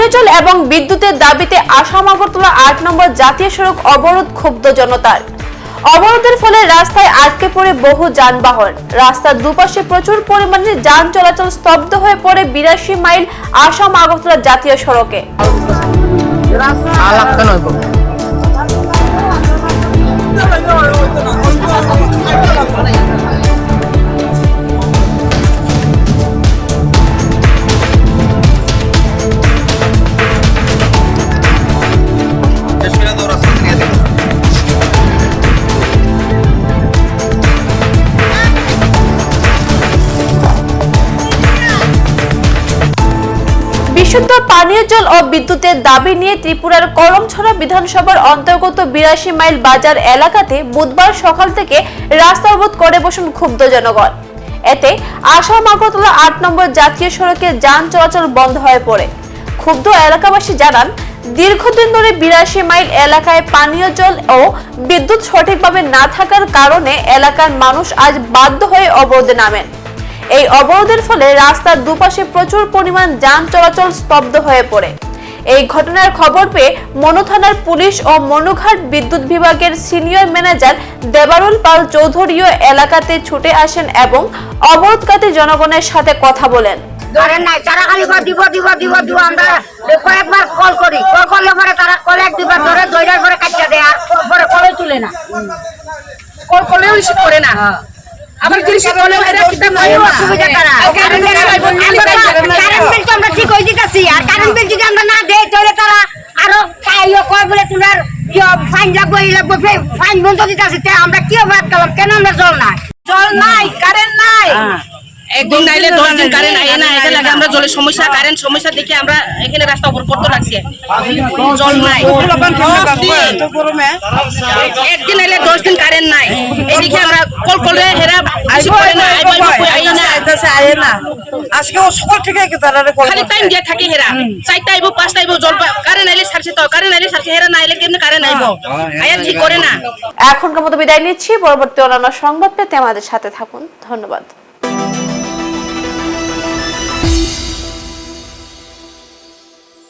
পানীয় এবং বিদ্যুতের দাবিতে আসাম আগরতলা আট নম্বর জাতীয় সড়ক অবরোধ ক্ষুব্ধ জনতার। অবরোধের ফলে রাস্তায় আটকে পড়ে বহু যানবাহন। রাস্তার দুপাশে প্রচুর পরিমাণে যান চলাচল স্তব্ধ হয়ে পড়ে বিরাশি মাইল আসাম আগরতলা জাতীয় সড়কে। বিশুদ্ধ পানীয় জল ও বিদ্যুতের দাবি নিয়ে ত্রিপুরার করমছড়া বিধানসভার অন্তর্গত বিরাশি মাইল বাজার এলাকাতে বুধবার সকাল থেকে রাস্তা অবরোধ করে বসুন ক্ষুব্ধ জনগণ। এতে আসাম আগরতলা আট নম্বর জাতীয় সড়কে যান চলাচল বন্ধ হয়ে পড়ে। ক্ষুব্ধ এলাকাবাসী জানান, দীর্ঘদিন ধরে বিরাশি মাইল এলাকায় পানীয় জল ও বিদ্যুৎ সঠিকভাবে না থাকার কারণে এলাকার মানুষ আজ বাধ্য হয়ে অবরোধে নামেন। এই অবরোধের ফলে রাস্তার দুপাশে প্রচুর পরিমাণ যান চলাচল স্তব্ধ হয়ে পড়ে। এই ঘটনার খবর পেয়ে মনু থানার পুলিশ ও মনুঘাট বিদ্যুৎ বিভাগের সিনিয়র ম্যানেজার দেবারুল পাল চৌধুরীও এলাকাতে ছুটে আসেন এবং অবরোধকারী জনগণের সাথে কথা বলেন। কারেন্ট নাই তারা খালি দিব দিব দিব দিব আমরা কয়েকবার কল করি। কল করলে পরে তারা কল এক দুবার ধরে পরে কাটিয়ে দেয় আর পরে কলে তুলে না। কল করলেও রিসিভ করে না। আবার কি রিসিভ করলেও এরা কিতা এই অসুবিধা তারা কারেন্ট বিল তো আমরা ঠিক হয়ে দিতেছি আর কারেন্ট বিল যদি আমরা না দেই তাহলে তারা আরও কাইও কয় বলে তোমার ফাইন লাগবো এই লাগবো ফাইন বন্ধ দিতেছি আমরা কি অপরাধ করলাম? কেন আমরা জল নাই? জল নাই। একদিন নাইলে দশ দিন কারেন্ট আইয়ে না এটা লাগে আমরা জলের সমস্যা কারেন্ট সমস্যা দেখে আমরা এখানে রাস্তা অবর করতে লাগছি। জল নাই। একদিন আইলে দশ দিন কারেন্ট নাই। এদিকে আমরা কল করলে হেরা রিসিভ করে না আইবো আইবো কই আইয়ে না আজকে ও সকাল থেকে খালি টাইম দিয়ে থাকে হেরা। চারটা আইবো পাঁচটা আইবো জল কারেন্ট আইলে সারছে তো কারেন্ট আইলে সারছে হেরা না আইলে কেমনে কারেন্ট আইবো? আয়া ঠিক করে না। এখনকার মতো বিদায় নিচ্ছি পরবর্তী অন্যান্য সংবাদ পেতে আমাদের সাথে থাকুন। ধন্যবাদ।